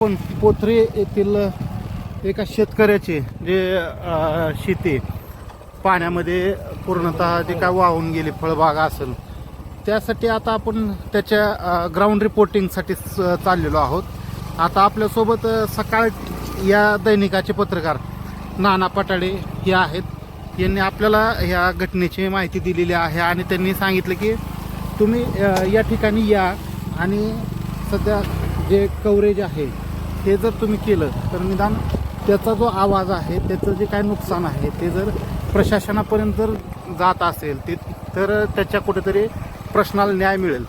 पण पोथरे येथील एका शेतकऱ्याचे जे शेती पाण्यामध्ये पूर्णतः जे काय वाहून गेली फळबाग असेल त्यासाठी आता आपण त्याच्या ग्राउंड रिपोर्टिंगसाठी स- चाललेलो आहोत. आता आपल्यासोबत सकाळ या दैनिकाचे पत्रकार नाना पटाडे हे आहेत. यांनी आपल्याला ह्या घटनेची माहिती दिलेली आहे आणि त्यांनी सांगितलं की तुम्ही या ठिकाणी या आणि सध्या जे कव्हरेज आहे हे जर तुम्ही केलं तर निदान त्याचा जो आवाज आहे त्याचं जे काय नुकसान आहे ते जर प्रशासनापर्यंत जर जात असेल ते तर त्याच्या कुठेतरी प्रश्नाला न्याय मिळेल.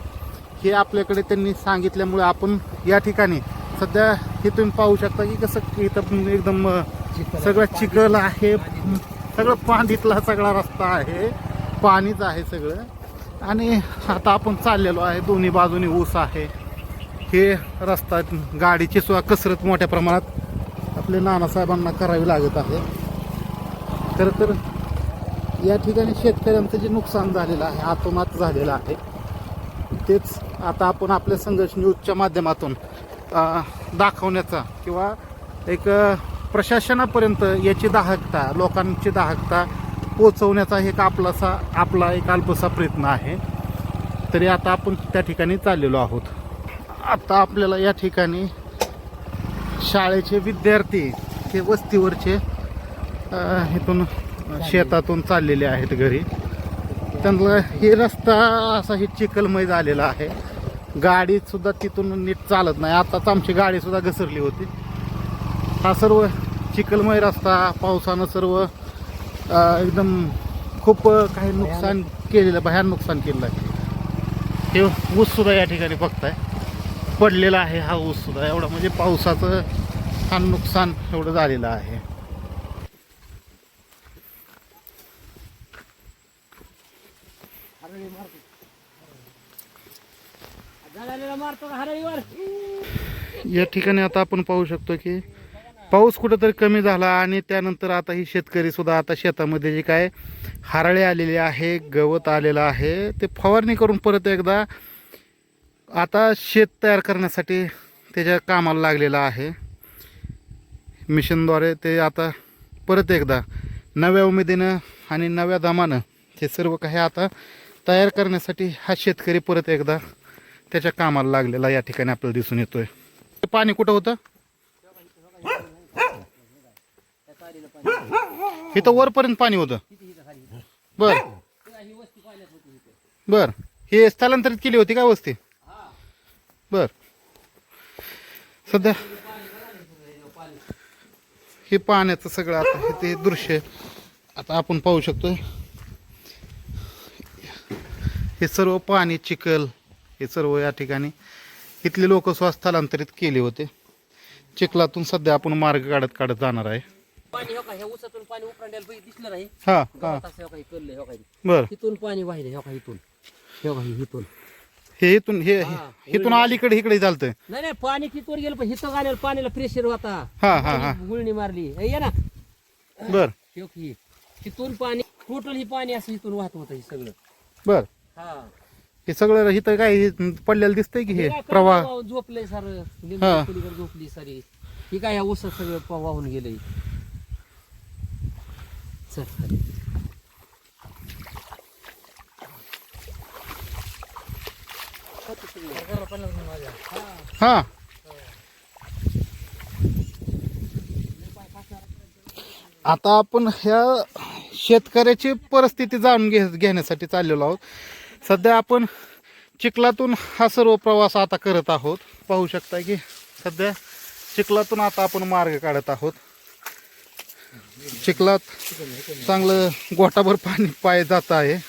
हे आपल्याकडे त्यांनी सांगितल्यामुळे आपण या ठिकाणी सध्या हे तुम्ही पाहू शकता की कसं इथं एकदम सगळं चिखल आहे. सगळं पाणीतला सगळा रस्ता आहे. पाणीच आहे सगळं. आणि आता आपण चाललेलो आहे दोन्ही बाजूनी ऊस आहे. हे रस्ता गाडीची सुद्धा कसरत मोठ्या प्रमाणात आपल्या नानासाहेबांना करावी लागत आहे. खरं तर या ठिकाणी शेतकऱ्यांचं जे नुकसान झालेलं आहे आतोनात झालेलं आहे तेच आता आपण आपल्या संघर्ष न्यूजच्या माध्यमातून दाखवण्याचा किंवा एक प्रशासनापर्यंत याची दाहकता लोकांची दाहकता पोचवण्याचा एक आपलासा आपला एक अल्पसा प्रयत्न आहे. तरी आता आपण त्या ठिकाणी चाललेलो आहोत. आता आपल्याला या ठिकाणी शाळेचे विद्यार्थी हे वस्तीवरचे इथून शेतातून चाललेले आहेत घरी. त्यांना हे रस्ता असा हे चिखलमय झालेला आहे. गाडी सुद्धा तिथून नीट चालत नाही. आताच आमची गाडी सुद्धा घसरली होती. हा सर्व चिखलमय रस्ता पावसानं सर्व एकदम खूप काही नुकसान केलेलं भयान नुकसान केलेलं आहे. हे ऊस सुद्धा या ठिकाणी बघताय. पडलेला आहे हा ऊस सुद्धा. एवढा म्हणजे पावसाचं हा नुकसान एवढं झालेलं आहे. या ठिकाणी आता आपण पाहू शकतो की पाऊस कुठंतरी कमी झाला आणि त्यानंतर आता ही शेतकरी सुद्धा आता शेतामध्ये जे काय हारळे आलेले आहे गवत आलेलं आहे ते फवारणी करून परत एकदा आता शेत तयार करण्यासाठी त्याच्या कामाला लागलेला आहे. मिशनद्वारे ते आता परत एकदा नव्या उमेदीनं आणि नव्या दमानं हे सर्व काही आता तयार करण्यासाठी हा शेतकरी परत एकदा त्याच्या कामाला लागलेला या ठिकाणी आपल्याला दिसून येतोय. पाणी कुठं होतं? इथं वरपर्यंत पाणी होतं. बर. बर. हे स्थलांतरित केली होती का वस्ती? बर. सध्या हे पाण्याचं सगळं आता हे ते दृश्य आता आपण पाहू शकतो हे सर्व पाणी चिखल हे सर्व या ठिकाणी इथले लोक स्थलांतरित केले होते. चिखलातून सध्या आपण मार्ग काढत काढत जाणार आहे. पाणी हो का? ह्या ऊसातून पाणी उकरांड्याला बघ दिसलं नाही. हा हा. असं हो हो पाणी वाहिले हो का इथून? हो का इथून? हे इथून हे इथून अलीकडे इकडे चालतंय. नाही नाही पाणी तिथवर गेलं पण इथं गाण्याला पाण्याला प्रेशर होता. हा हा हा. गुळणी मारली. ये ना. बर. ठेव की तिथून पाणी टोटल ही पाणी असं इथून वाहत होतं हे सगळं. बर. हा. हे सगळं इथं काय हे पडलेलं दिसतंय की हे हे काय प्रवाह? झोपलंय सार? हा. झोपली सारी. ही काय ऊसात सगळं प- वाहून गेलंय? चल. खाली. हां. आता आपण ह्या शेतकऱ्याची परिस्थिती जाणून घे घेण्यासाठी चाललेलो आहोत. सध्या आपण चिखलातून हा सर्व प्रवास आता करत आहोत. पाहू शकता की सध्या चिखलातून आता आपण मार्ग काढत आहोत. चिखलात चांगलं गोटाभर पाणी पाय जात आहे.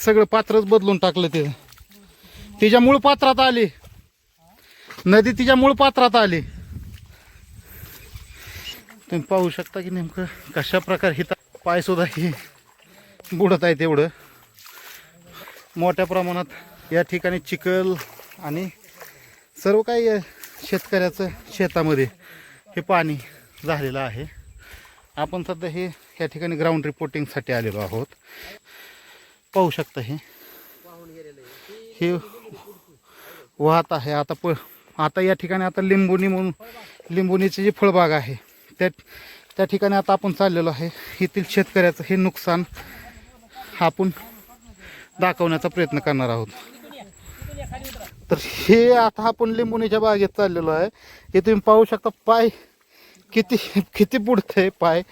सगळं पात्रच बदलून टाकलं ते. तिच्या मूळ पात्रात आली. नदी तिच्या मूळ पात्रात आली. तुम्ही पाहू शकता की नेमकं कशा प्रकारे हिता पाय सुद्धा हे बुडत आहे तेवढं. मोठ्या प्रमाणात या ठिकाणी चिखल आणि सर्व काही शेतकऱ्याचं शेतामध्ये हे पाणी झालेलं आहे. आपण सध्या हे या ठिकाणी ग्राउंड रिपोर्टिंगसाठी आलेलो आहोत. पाहू शकता हे. हे वाहत आहे. आता प आता या ठिकाणी आता लिंबुनी म्हणून लिंबुनीची जी फळबाग आहे त्या त्या ठिकाणी आता आपण चाललेलो आहे. येथील शेतकऱ्याचं हे नुकसान आपण दाखवण्याचा प्रयत्न करणार आहोत. तर हे आता आपण लिंबुनीच्या बागेत चाललेलो आहे. हे तुम्ही पाहू शकता पाय किती किती बुडतंय पाय.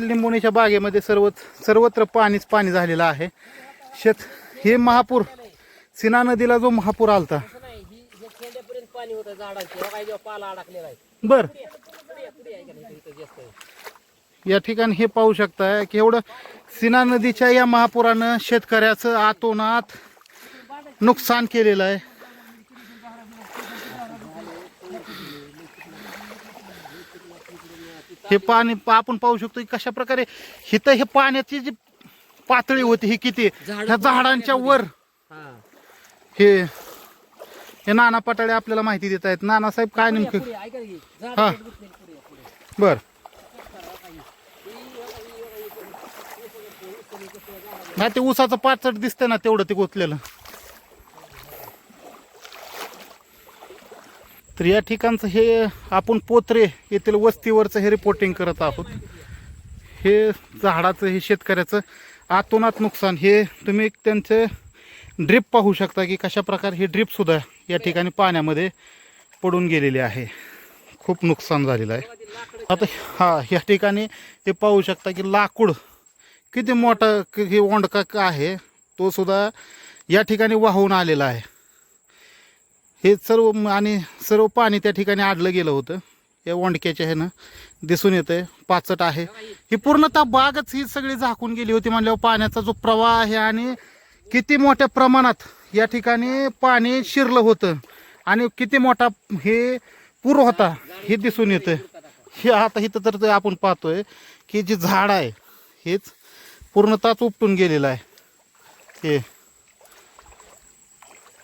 लिंबोणीच्या बागेमध्ये सर्व सर्वत्र पाणीच पाणी झालेलं आहे. शेत हे महापूर सिना नदीला जो महापूर आलता. बर. या, ठिकाणी हे पाहू शकताय की एवढं सिना नदीच्या या महापुरानं शेतकऱ्याचं आतोनात नुकसान केलेलं आहे. हे पाणी आपण पाहू शकतो की कशा प्रकारे हिथं हे पाण्याची जी पातळी होती ही किती? ह्या झाडांच्या वर. हा. हे नाना पटाळे आपल्याला माहिती देत आहेत. नानासाहेब काय पुढे या, नेमकं? हा. बर. नाही ते ऊसाचं पाचट दिसतंय ना तेवढं ते गोतलेलं तर या ठिकाणचं हे आपण पोत्रे येथील वस्तीवरचं हे रिपोर्टिंग करत आहोत. हे झाडाचं हे शेतकऱ्याचं आतोनात नुकसान. हे तुम्ही त्यांचे ड्रीप पाहू शकता की कशा प्रकारे हे ड्रीप सुद्धा या ठिकाणी पाण्यामध्ये पडून गेलेली आहे. खूप नुकसान झालेलं आहे. आता हा या ठिकाणी हे पाहू शकता की लाकूड किती मोठा हे ओंडका आहे तो सुद्धा या ठिकाणी वाहून आलेला आहे. हे सर्व म- आणि सर्व पाणी त्या ठिकाणी आडलं गेलं होतं. या वोंडक्याच्या ह्यानं दिसून येतंय. पाचट आहे. ही पूर्णतः बागच ही सगळी झाकून गेली होती म्हणल्यावर पाण्याचा जो प्रवाह आहे आणि किती मोठ्या प्रमाणात या ठिकाणी पाणी शिरलं होतं आणि किती मोठा हे पूर होता हे दिसून येतं हे आता इथं तर ते आपण पाहतोय की जे झाड आहे हेच पूर्णतःच उपटून गेलेलं आहे. हे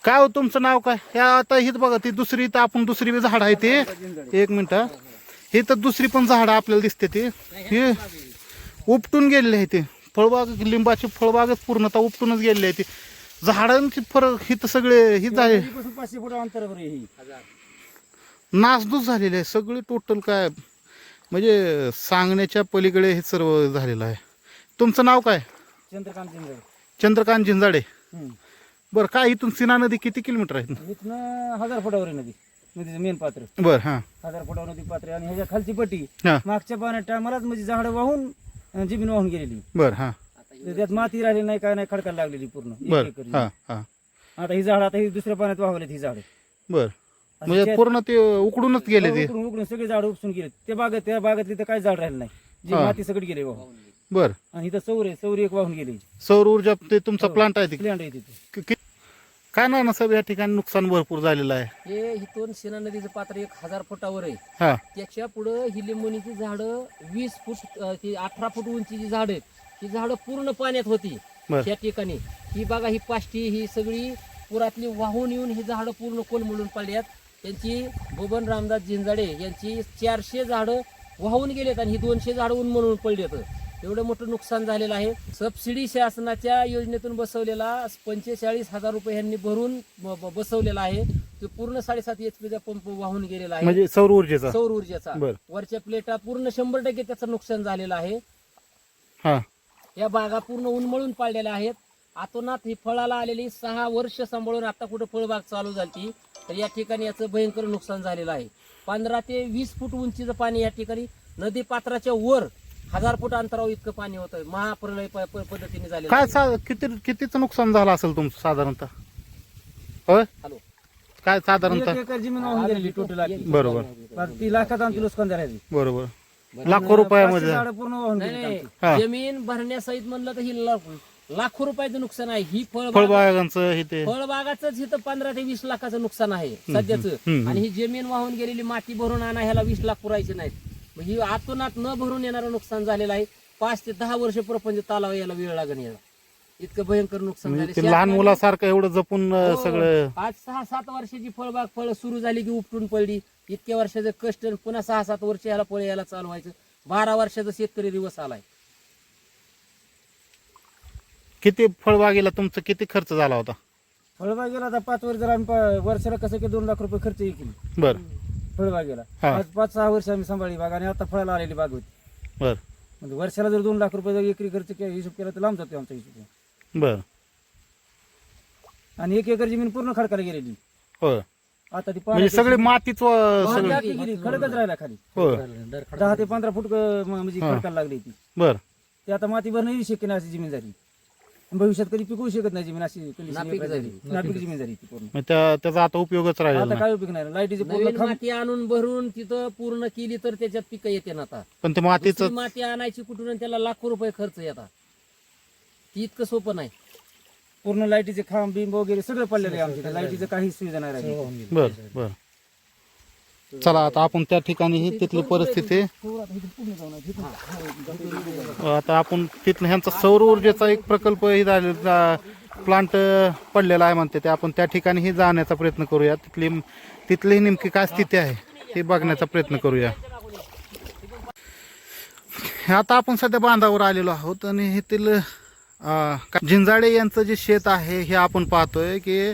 काय हो तुमचं नाव काय? हे आता हित बघा ती दुसरी इथं आपण दुसरी बी झाड आहे ते. एक मिनिट हा. तर दुसरी पण झाडं आपल्याला दिसते ते. हे उपटून गेलेले आहे ते. फळबाग लिंबाची फळबागच पूर्णतः उपटूनच गेलेली आहे ती. झाडांची फरक ही तर सगळे ही. झाले. नासधूस झालेले आहे. सगळे टोटल काय म्हणजे सांगण्याच्या पलीकडे हे सर्व झालेलं आहे. तुमचं नाव काय? चंद्रकांत चंद्रकांत झिंजाडे. बरं काय इथून सिना नदी किती किलोमीटर आहे? इथनं हजार फुटावर आहे नदी. नदीचं मेन पात्र. बरं हां. हजार फुटावर नदी पात्र. आणि ह्याच्या खालची पट्टी हां. मागच्या पाण्यात टायमालाच म्हणजे झाडं वाहून अं, जमीन वाहून गेलेली. बरं हां. त्यात माती राहिली नाही काय नाही खडकायला लागलेली पूर्ण. एक बरं एकर हां हां. आता ही झाड आता ही दुसऱ्या पाण्यात वाहवलेत ही झाड. बरं. म्हणजे पूर्ण ते उकडूनच गेले ते. उकडून उकडून सगळे झाड उपसून गेले त्या बागेत त्या बागेतली तर काय झाड राहिलं नाही. जी हा. माती सगळी गेली वाहून. बरं. आणि इथं सौर आहे सौर एक वाहून गेली. सौर ऊर्जा ते तुमचा प्लांट आहे ते प्लॅन्ट आहे तिथे. कि- कि- काय ना साहेब या ठिकाणी नुकसान भरपूर झालेलं आहे. हे इथून सेना नदीचं पात्र एक हजार फुटावर आहे. हां. त्याच्या पुढं ही लिंबोनीची झाडं वीस फूट अं, ती अठरा फूट उंचीची झाडं आहेत. ही झाडं पूर्ण पाण्यात होती. बरं. त्या ठिकाणी. ही बघा ही पाष्टी ही सगळी पुरातली वाहून येऊन ही झाडं पूर्ण कोलमडून पडल्यात. त्यांची बबन रामदास जिंजाडे यांची चारशे झाडं वाहून गेलेत आणि ही दोनशे झाडं उन्मळून पडलेत. एवढं मोठं नुकसान झालेलं आहे. सबसिडी शासनाच्या योजनेतून बसवलेला पंचेचाळीस हजार रुपये ह्यांनी भरून बसवलेला आहे. तो पूर्ण साडेसात एच पीचा पंप वाहून गेलेला आहे. म्हणजे सौर ऊर्जेचा? सौर ऊर्जेचा. बर. वरच्या प्लेटा पूर्ण शंभर टक्के त्याचं नुकसान झालेलं आहे. हां. या बागा पूर्ण उन्मळून पाडलेल्या आहेत. आतोनात ही फळाला आलेली सहा वर्ष सांभाळून आता कुठं फळबाग चालू झाली तर या ठिकाणी याचं भयंकर नुकसान झालेलं आहे. पंधरा ते वीस फूट उंचीचं पाणी या ठिकाणी नदी पात्राच्या वर हजार फूट अंतरावर इतकं पाणी होतं महाप्रलय प- प- पद्धतीने झालेलं काय. सा किती कितीचं नुकसान झालं असेल तुमचं साधारणतः? होय? हॅलो. काय एक साधारणतः एकर जमीन वाहून गेलेली टोटल बरोबर. ती लाखात आमची नुकसान झाली बरोबर. लाखो रुपयामध्ये. झाडं पूर्ण वाहून नाही गेली नाही हा. जमीन भरण्यासहित म्हणलं तर ही ला- लाखो रुपयाचं नुकसान आहे. ही फळबाग फळबागांचं हे ते. इथं पंधरा ते वीस लाखाचं नुकसान आहे सध्याच. हम्म. आणि ही जमीन वाहून गेलेली माती भरून आणा ह्याला वीस लाख पुरायचे नाहीत. ही आतोनात न भरून येणारं नुकसान झालेलं आहे. पाच ते दहा वर्ष प्रपंच तालावा याला वेळ लागण याला. इतकं भयंकर नुकसान म्हणजे झालं. ते लहान मुलासारखं एवढं जपून हो. सगळं आज सहा सात वर्षाची फळबाग फळ सुरू झाली की उपटून पडली. इतक्या वर्षाचं कष्ट पुन्हा सहा सात वर्ष याला फळ यायला चालू व्हायचं बारा वर्षाचा शेतकरी दिवस आलाय. किती फळबागेला तुमचा किती खर्च झाला होता? फळबागेला आता पाच वर्ष जर आम्ही वर्षाला कसं की दोन लाख रुपये खर्च येईल बर. फळबागेला हा. आज पाच सहा वर्ष आम्ही सांभाळली बाग आणि आता फळाला आलेली बाग होती. बर. म्हणजे वर्षाला जर दोन लाख रुपये जर एकरी खर्च केला हिशोब केला तर लांब जातो आमचा हिशोब. बर. आणि एक एकर जमीन पूर्ण खडकाला गेलेली. आता ती म्हणजे पाण्याची- सगळे मातीच सगळं गेली खडकच राहिला खाली. दहा ते पंधरा फूट म्हणजे. खडकाला लागली ती. बर. ती आता माती भरणं शक्य नाही अशी जमीन झाली. भविष्यात कधी पिकवू शकत नाही जमीन अशी condition नापीक झाली. झाली. नापीक जमीन झाली ती पूर्ण. मग त्या त्याचा आता उपयोगच आता नाही. काय उपयोग नाही? लाईटीचे पूर्ण नवीन खांब माती आणून भरून तिथं पूर्ण केली तर त्याच्यात पिकं येते ना आता. पण ते मातीच दुसरी माती आणायची कुठून आणि त्याला लाखो रुपये खर्च येतात. ती इतकं सोपं नाही. पूर्ण लाईटीचे खांब बिंब वगैरे सगळं पडलेलं आहे आमच्या लाईटीचं काही सुविधा नाही राहिली. बर बर. चला आता आपण त्या ठिकाणी ही तिथली परिस्थिती. आता आपण तिथलं ह्यांचा सौर ऊर्जेचा एक प्रकल्प ही झालेला प्लांट पडलेला आहे म्हणते ते. आपण त्या ठिकाणीही जाण्याचा प्रयत्न करूया. तिथली तिथली नेमकी काय स्थिती आहे हे बघण्याचा प्रयत्न करूया. हे आता आपण सध्या बांधावर आलेलो आहोत आणि येथील अं, का- यांचं जे शेत आहे हे आपण पाहतोय की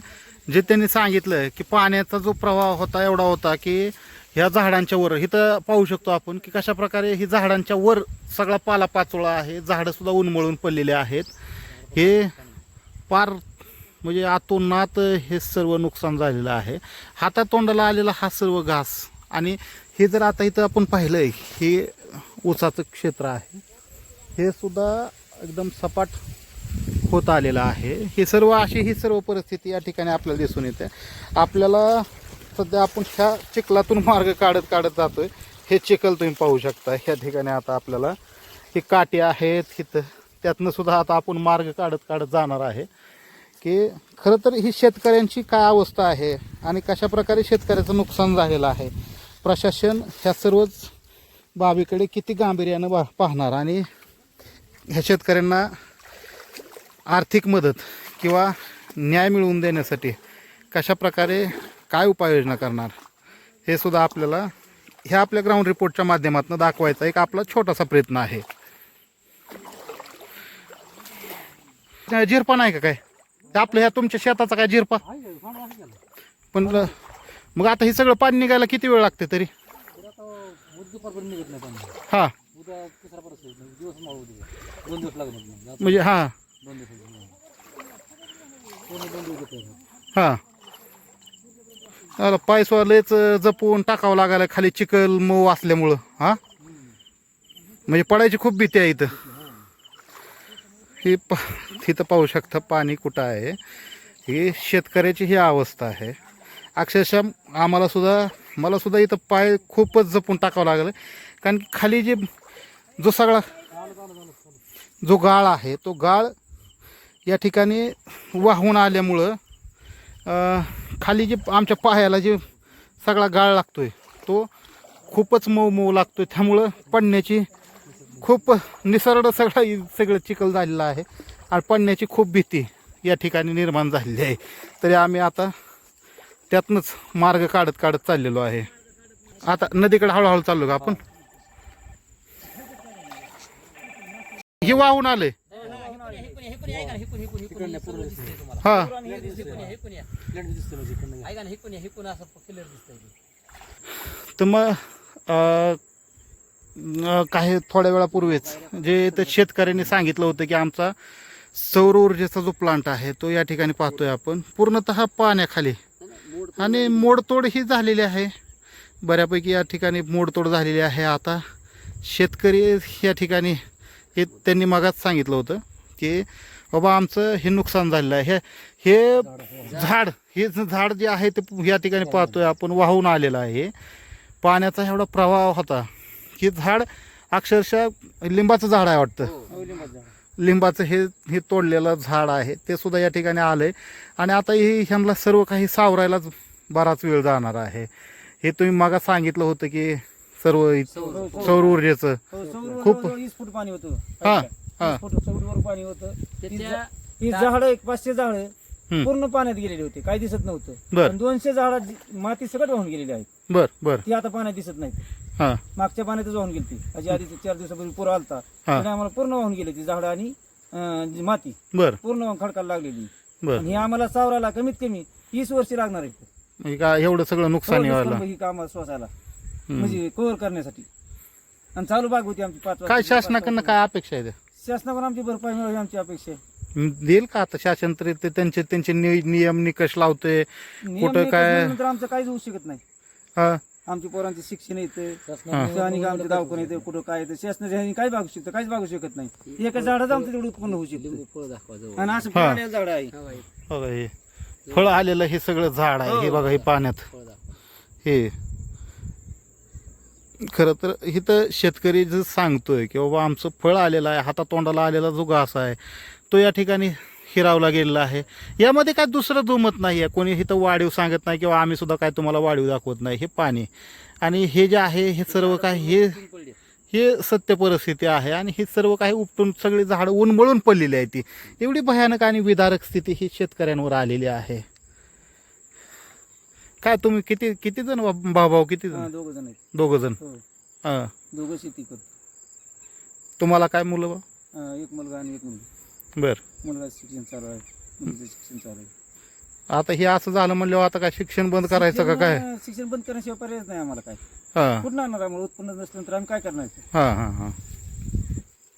जे त्यांनी सांगितलं की पाण्याचा जो प्रवाह होता एवढा होता की ह्या झाडांच्या वर इथं पाहू शकतो आपण की कशा प्रकारे ही झाडांच्या वर सगळा पाला पाचोळा आहे झाडं सुद्धा उन्मळून पडलेले आहेत. हे पार म्हणजे आतोनात हे सर्व नुकसान झालेलं आहे. हातातोंडाला आलेला हा सर्व घास आणि हे जर आता इथं आपण पाहिलंय हे ऊसाचं क्षेत्र आहे. हे सुद्धा एकदम सपाट होत आलेलं आहे. हे सर्व अशी ही सर्व परिस्थिती या ठिकाणी आपल्याला दिसून येते. आपल्याला सध्या आपण ह्या चिखलातून मार्ग काढत काढत जातोय. हे चिखल तुम्ही पाहू शकता. ह्या ठिकाणी आता आपल्याला ही काटे आहेत. इथं त्यातनं सुद्धा आता आपण मार्ग काढत काढत जाणार आहे. की खरं तर ही शेतकऱ्यांची काय अवस्था आहे आणि कशा प्रकारे शेतकऱ्याचं नुकसान झालेलं आहे? प्रशासन ह्या सर्वच बाबीकडे किती गांभीर्यानं बा पाहणार आणि ह्या शेतकऱ्यांना आर्थिक मदत किंवा न्याय मिळवून देण्यासाठी कशा प्रकारे काय उपाययोजना करणार? हे सुद्धा आपल्याला ह्या आपल्या ग्राउंड रिपोर्टच्या माध्यमातून दाखवायचा एक आपला छोटासा प्रयत्न आहे. झिरपा जिरपा नाही का काय? ते आपलं ह्या तुमच्या शेताचा काय जिरपा? पण मग आता हे सगळं पाणी निघायला किती वेळ लागते तरी? हा. म्हणजे हा. हा. अरे पायसवा लयच जपून टाकावं लागायला खाली चिखल मऊ असल्यामुळं हा? म्हणजे पडायची खूप भीती आहे इथं. ही प तिथं पाहू शकता पाणी कुठं आहे. ही शेतकऱ्याची ही अवस्था आहे. अक्षरशः आम्हाला सुद्धा मला सुद्धा इथं पाय खूपच जपून टाकावं लागलं. कारण की खाली जे जो सगळा जो गाळ आहे तो गाळ या ठिकाणी वाहून आल्यामुळं खाली जे आमच्या पायाला जे सगळा गाळ लागतोय तो खूपच मऊ मऊ लागतोय. त्यामुळं पडण्याची खूप निसर्ग सगळा सगळं चिखल झालेलं आहे आणि पडण्याची खूप भीती या ठिकाणी निर्माण झालेली आहे. तरी आम्ही आता त्यातनंच मार्ग काढत काढत चाललेलो आहे. आता नदीकडे हळूहळू चाललो का आपण? हे वाहून आलंय. हा. तर मग काही थोड्या वेळापूर्वीच जे ते शेतकऱ्यांनी सांगितलं होतं की आमचा सौर ऊर्जेचा जो प्लांट आहे तो या ठिकाणी पाहतोय आपण. पूर्णतः पाण्याखाली. आणि मोडतोड ही झालेली आहे. बऱ्यापैकी या ठिकाणी मोडतोड झालेली आहे. आता शेतकरी या ठिकाणी हे त्यांनी मगाच सांगितलं होतं. की बाबा आमचं हे नुकसान झालेलं आहे. हे हे झाड हे झाड जे आहे ते या ठिकाणी पाहतोय आपण वाहून आलेलं आहे. पाण्याचा एवढा प्रवाह होता की झाड अक्षरशः लिंबाचं झाड आहे वाटतं. लिंबाचं हे हे तोडलेलं झाड आहे ते सुद्धा या ठिकाणी आलंय. आणि आता हे ह्यांना सर्व काही सावरायलाच बराच वेळ जाणार आहे. हे तुम्ही मगा सांगितलं होतं की सर्व सौर ऊर्जेचं. खूप- पाणी होतं. हा, हा. वीस फूट चौडवर पाणी होतं. त्याच्या ही झाड एक पाचशे झाड हम्म. पूर्ण पाण्यात गेलेली होती. काही दिसत नव्हतं. बर. पण दोनशे झाड माती सगळं वाहून गेलेली आहेत. बर बर. ती आता पाण्यात दिसत नाही हां. मागच्या पाण्यातच वाहून गेली ती. आधी चार दिवसापूर्वी पूर आलता. हा. त्याने आम्हाला पूर्ण वाहून गेली ती झाडं आणि अं, जी माती. बर. पूर्ण खडकाला लागलेली. बर. आणि हे आम्हाला चावराला कमीत कमी तीस वर्ष लागणार आहे म्हणजे का एवढं सगळं नुकसानी व्हायला? ही काम श्वासाला. म्हणजे कव्हर करण्यासाठी. आणि चालू बाग होती आमची पाच काय वर्षाची, शासनाकडनं काय अपेक्षा आहे त्या? शासनाकडून आमची भरपाई मिळावी आमची अपेक्षा आहे. देईल का आता शासन तरी? ते त्यांचे त्यांचे नि- नियम निकष लावते नियम कुठं निकष काय- नंतर आमचं काहीच होऊ शकत नाही. हा. आमची पोरांचे शिक्षण येते आणि आमचे दवाखाने येते कुठं काय येते शासनाच्या ह्यानी काय भागू शकतं काहीच भागू शकत नाही. एका झाडाचं आमचं तेवढं उत्पन्न होऊ शकतं. फळ दाखवा जवळ. आणि असं हा. झाड आहे. हा बघा हे. फळ आलेलं हे सगळं झाड आहे हे. बघा हे पाण्यात. फळ दाखवा. हे. खरं तर इथं शेतकरी जर सांगतोय की बाबा आमचं फळ आलेलं आहे हातातोंडाला आलेला जो घास आहे तो या ठिकाणी हिरावला गेलेला आहे. यामध्ये काय दुसरं दुमत नाही आहे कोणी इथं वाढीव सांगत नाही किंवा आम्ही सुद्धा काय तुम्हाला वाढीव दाखवत नाही. हे पाणी. आणि हे जे आहे हे सर्व काय हे हे सत्य परिस्थिती आहे आणि हे सर्व काही उपटून सगळी झाडं उन्मळून पडलेली आहे ती. एवढी भयानक आणि विदारक स्थिती ही शेतकऱ्यांवर आलेली आहे. काय तुम्ही किती किती जण भाऊ भाऊ किती जण? दोघ जण आहेत. दोघ जण. हो. हा. दोघं शेती करतो. तुम्हाला काय मुलं बा? एक मुलगा आणि एक मुलगी. बर. मुलगा शिक्षण चालू आहे मुलीचं शिक्षण चालू आहे. आता हे असं झालं म्हणल्यावर आता काय शिक्षण बंद करायचं का काय? शिक्षण- शिक्षण बंद करण्याशिवाय पर्यायच नाही आम्हाला काय. हा. कुठं आणणार आम्हाला? उत्पन्न नसल्यानंतर आम्ही काय करणार? हा हा हा.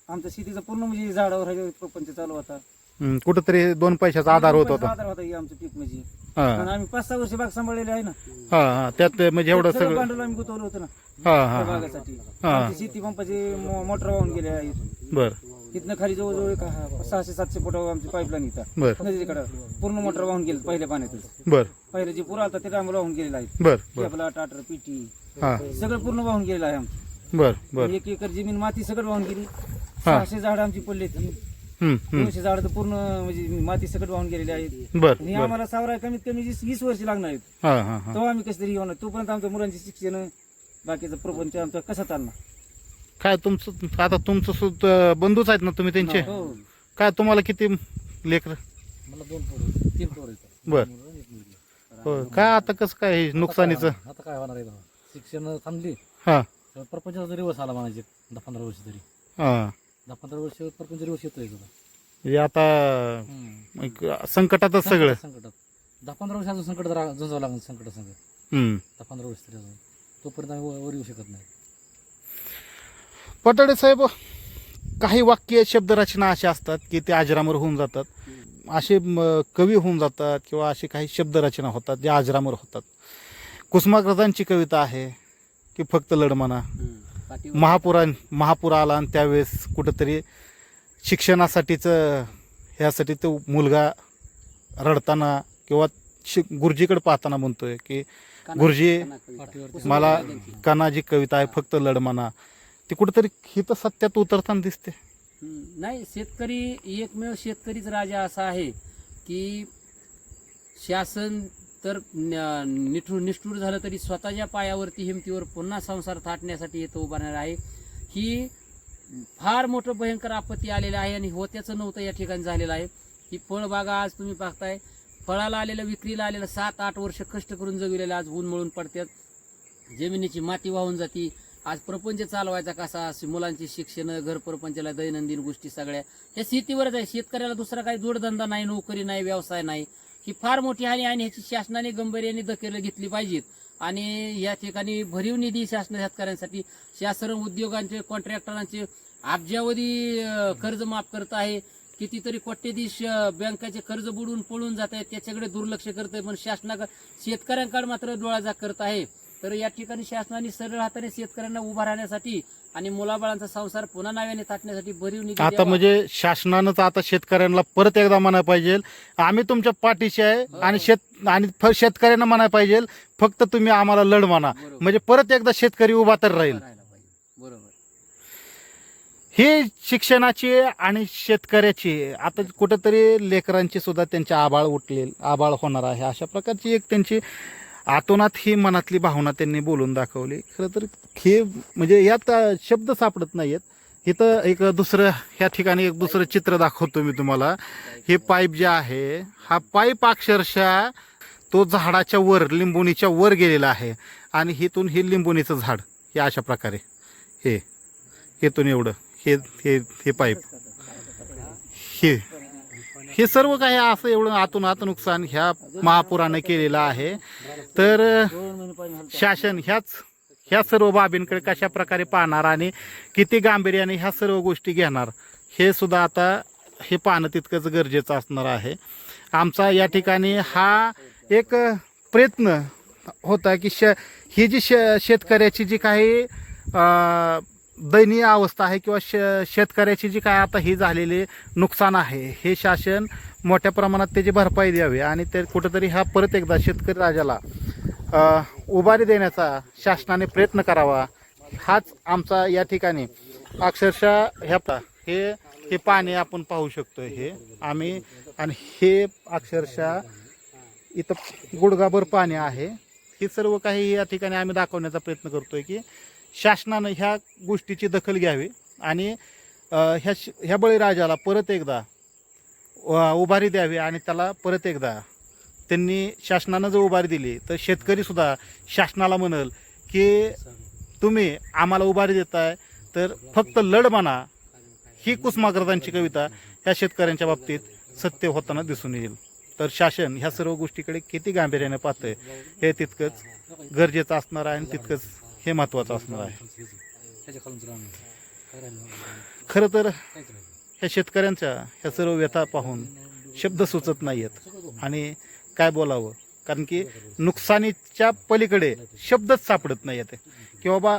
आमच्या शेतीचा पूर्ण म्हणजे झाडावर हे प्रपंच चालू होता. हम्म, कुठंतरी दोन पैशाचा आधार होत होता. आधार होता हे आमचं पीक म्हणजे. हा. आणि आम्ही पाच सहा वर्ष बाग सांभाळलेले आहे ना. हा हा. त्यात म्हणजे एवढं सगळं भांडवल आम्ही गुंतवलं होतं ना. हा त्या हा. हा हा. आमची शेती पंपाचे मो- मोटर वाहून गेले आहेत बर. इथनं खाली जवळजवळ एक हा- सहाशे सातशे फुटावर आमची पाईपलाईन इथं. बर. नदीकडे. पूर्ण मोटर वाहून गेले पहिल्या पाण्यातच बर. पहिले जे पूर आलता ते आम्हाला वाहून गेलेला आहे. बर बर. आपला टाटर पिटी हा. सगळं पूर्ण वाहून गेलेलं आहे आमचं. बर बर. एक एकर जमीन माती सगळं वाहून गेली. सहाशे झाड आमची पडली. दोनशे झाड तर पूर्ण म्हणजे माती सगळं वाहून गेलेली आहेत. बर आणि बर. आम्हाला सावरा कमीत कमी वीस वीस वर्ष लागणार आहेत. हा हा हा. तेव्हा आम्ही कसं तरी होणार तोपर्यंत आमच्या मुलांचे शिक्षण बाकीचं प्रपंच आमचा कसा चालणार? काय तुमचं आता तुमचं सुद्धा बंधूच आहेत ना तुम्ही त्यांचे? हो. काय तुम्हाला किती लेकर? मला दोन पोरं तीन पोरं आहेत. बर. मुलगा आणि एक मुलगी. हो काय आता कसं काय हे नुकसानीचं? आता काय होणार आहे? शिक्षण थांबली. हा. तर प्रपंचाचा दिवस आला म्हणायचे दहा पंधरा वर्ष तरी. हा. दहा पंधरा वर्ष प्रपंच दिवस येतोय तुला म्हणजे आता एक संकटातच सगळं. संकटात. दहा पंधरा वर्ष अजून संकट रा- झुंजावं लागेल संकट संकट हम्म. दहा पंधरा वर्ष तरी अजून. तोपर्यंत आम्ही वर वर येऊ शकत नाही. पटाडे साहेब काही वाक्य शब्दरचना अशा असतात की ते अजरामर होऊन जातात. असे म, कवी होऊन जातात किंवा अशी काही शब्दरचना होतात जे अजरामर होतात. कुसुमाग्रजांची कविता आहे की फक्त लढमना? महापुरा महापूर आला आणि त्यावेळेस कुठंतरी शिक्षणासाठीचं ह्यासाठी तो मुलगा रडताना किंवा शि गुरुजीकडे पाहताना म्हणतोय की गुरुजी मला कानाजी कविता आहे फक्त लढमाना ती कुठेतरी ही तर सत्यात उतरताना दिसते. नाही शेतकरी एकमेव शेतकरीच राजा असा आहे की शासन तर न- निठूर निष्ठूर झालं तरी स्वतःच्या पायावरती हिमतीवर पुन्हा संसार थाटण्यासाठी येतो उभारणार आहे. ही फार मोठं भयंकर आपत्ती आलेलं आहे आणि होत्याचं नव्हतं या ठिकाणी झालेलं आहे. ही फळबागा आज तुम्ही पाहताय. फळाला आलेलं विक्रीला आलेलं सात आठ वर्ष कष्ट करून जगविलेलं आज ऊन मळून पडतात जमिनीची माती वाहून जाती. आज प्रपंच चालवायचा कसा? मुलांची शिक्षण घर प्रपंचाला दैनंदिन गोष्टी सगळ्या. या शेतीवरच आहे. शेतकऱ्याला दुसरा काही जोडधंदा नाही नोकरी नाही व्यवसाय नाही. ही फार मोठी हानी आणि ह्याची शासनाने गंभीर्याने दखल घेतली पाहिजेत. आणि या ठिकाणी भरीव निधी शासन शेतकऱ्यांसाठी शासन उद्योगांचे कॉन्ट्रॅक्टरांचे अब्जावधी कर्ज माफ करत आहे. कितीतरी कोट्यधीश अं, बँकाचे कर्ज बुडून पळून जात आहेत. त्याच्याकडे दुर्लक्ष करत आहे पण शासना शेतकऱ्यांकडे मात्र डोळाजाक करत आहे. तर या ठिकाणी शासनाने सरळ हाताने शेतकऱ्यांना उभा राहण्यासाठी आणि मुलाबाळांचा संसार पुन्हा नव्याने थाटण्यासाठी भरीव निधी आता द्यावा. म्हणजे शासनानंच आता शेतकऱ्यांना परत एकदा म्हणायला पाहिजे. आम्ही तुमच्या पाठीशी आहे आणि शेत आणि फ- शेतकऱ्यांना म्हणायला पाहिजे. फक्त तुम्ही आम्हाला लढ म्हणा बरोबर. म्हणजे परत एकदा शेतकरी उभा तर राहील. राहायला पाहिजे. बरोबर. हे शिक्षणाची आणि शेतकऱ्याची आता कुठेतरी लेकरांची सुद्धा त्यांचे आबाळ उठले आबाळ होणार आहे. अशा प्रकारची एक त्यांची आतोनात ही मनातली भावना त्यांनी बोलून दाखवली. खरं तर हे म्हणजे यात शब्द सापडत नाहीत इथं एक दुसरं ह्या ठिकाणी एक दुसरं चित्र दाखवतो मी तुम्हाला. हे पाईप जे आहे हा पाईप अक्षरशः तो झाडाच्या वर लिंबोणीच्या वर गेलेला आहे. आणि हिथून हे लिंबोणीचं झाड हे अशा प्रकारे. हे हेतून एवढं. हे हे हे पाईप. हे हे सर्व काही असं एवढं आतून आत नुकसान ह्या महापुरानं केलेलं आहे. तर शासन ह्याच ह्या सर्व बाबींकडे कशा प्रकारे पाहणार आणि किती गांभीर्याने ह्या सर्व गोष्टी घेणार हे सुद्धा आता हे पाहणं तितकंच गरजेचं असणार आहे. आमचा या ठिकाणी हा एक प्रयत्न होता की श ही जी श शेतकऱ्याची जी काही दयनीय अवस्था आहे किंवा श शेतकऱ्याची जी काय आता ही झालेली नुकसान आहे हे शासन मोठ्या प्रमाणात त्याची भरपाई द्यावी आणि ते कुठंतरी हा परत एकदा शेतकरी राजाला उभारी देण्याचा शासनाने प्रयत्न करावा. हाच आमचा या ठिकाणी अक्षरशः ह्या हे हे पाणी आपण पाहू शकतो हे आम्ही आणि हे अक्षरशः इथं गुडगाभर पाणी आहे. हे सर्व काही या ठिकाणी आम्ही दाखवण्याचा प्रयत्न करतोय की शासनानं ह्या गोष्टीची दखल घ्यावी आणि ह्या श- ह्या बळीराजाला परत एकदा उभारी द्यावी आणि त्याला परत एकदा त्यांनी शासनानं जर उभारी दिली तर शेतकरीसुद्धा शासनाला म्हणल की तुम्ही आम्हाला उभारी देताय तर फक्त लढ म्हणा. ही कुसुमाग्रजांची कविता ह्या शेतकऱ्यांच्या बाबतीत सत्य होताना दिसून येईल. तर शासन ह्या सर्व गोष्टीकडे किती गांभीर्याने पाहतंय हे तितकंच गरजेचं असणार आहे आणि तितकंच हे महत्त्वाचं असणार आहे. खरं तर ह्या शेतकऱ्यांच्या ह्या सर्व व्यथा पाहून शब्द सुचत नाही आहेत आणि काय बोलावं? कारण की नुकसानीच्या पलीकडे शब्दच सापडत नाही आहेत की बाबा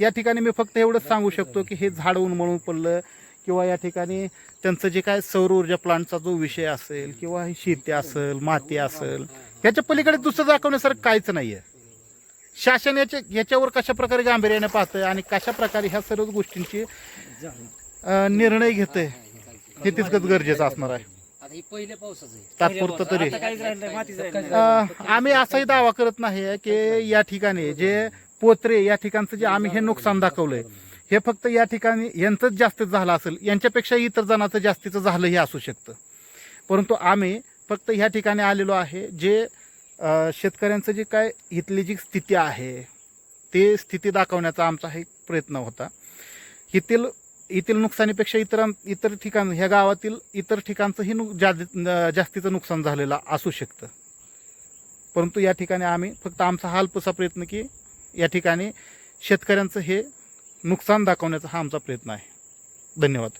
या ठिकाणी मी फक्त एवढंच सांगू शकतो की हे झाड उन्मळून पडलं किंवा या ठिकाणी त्यांचं जे काय सौर ऊर्जा प्लांटचा जो विषय असेल किंवा शेती असेल माती असेल याच्या पलीकडे दुसरं दाखवण्यासारखं काहीच नाही आहे शासन याच्या याच्यावर कशा प्रकारे गांभीर्याने पाहतंय आणि कशा प्रकारे ह्या सर्व गोष्टींची अं, निर्णय घेतंय हे तितकंच गरजेचं असणार आहे. आता ही पहिल्या पावसाचं आहे. तात्पुरतं तरी. आता काहीच राहिलं नाही, मातीच राहिली नाही. अं, आम्ही असाही दावा करत नाही आहे की या ठिकाणी जे पोत्रे या ठिकाणचं जे आम्ही हे नुकसान दाखवलंय हे फक्त या ठिकाणी यांचंच जास्तीत झालं असेल यांच्यापेक्षा इतर जणांचं जास्तीचं झालं हे असू शकतं. परंतु आम्ही फक्त ह्या ठिकाणी आलेलो आहे जे शेतकऱ्यांचं जे काय इथली जी स्थिती आहे ते स्थिती दाखवण्याचा आमचा हा एक प्रयत्न होता. येथील येथील नुकसानीपेक्षा इतर इतर ठिकाण ह्या गावातील इतर ठिकाणचंही नुक जा- जास्तीचं नुकसान झालेलं असू शकतं. परंतु या ठिकाणी आम्ही फक्त आमचा हा अल्पसा प्रयत्न की या ठिकाणी शेतकऱ्यांचं हे नुकसान दाखवण्याचा हा आमचा प्रयत्न आहे. धन्यवाद.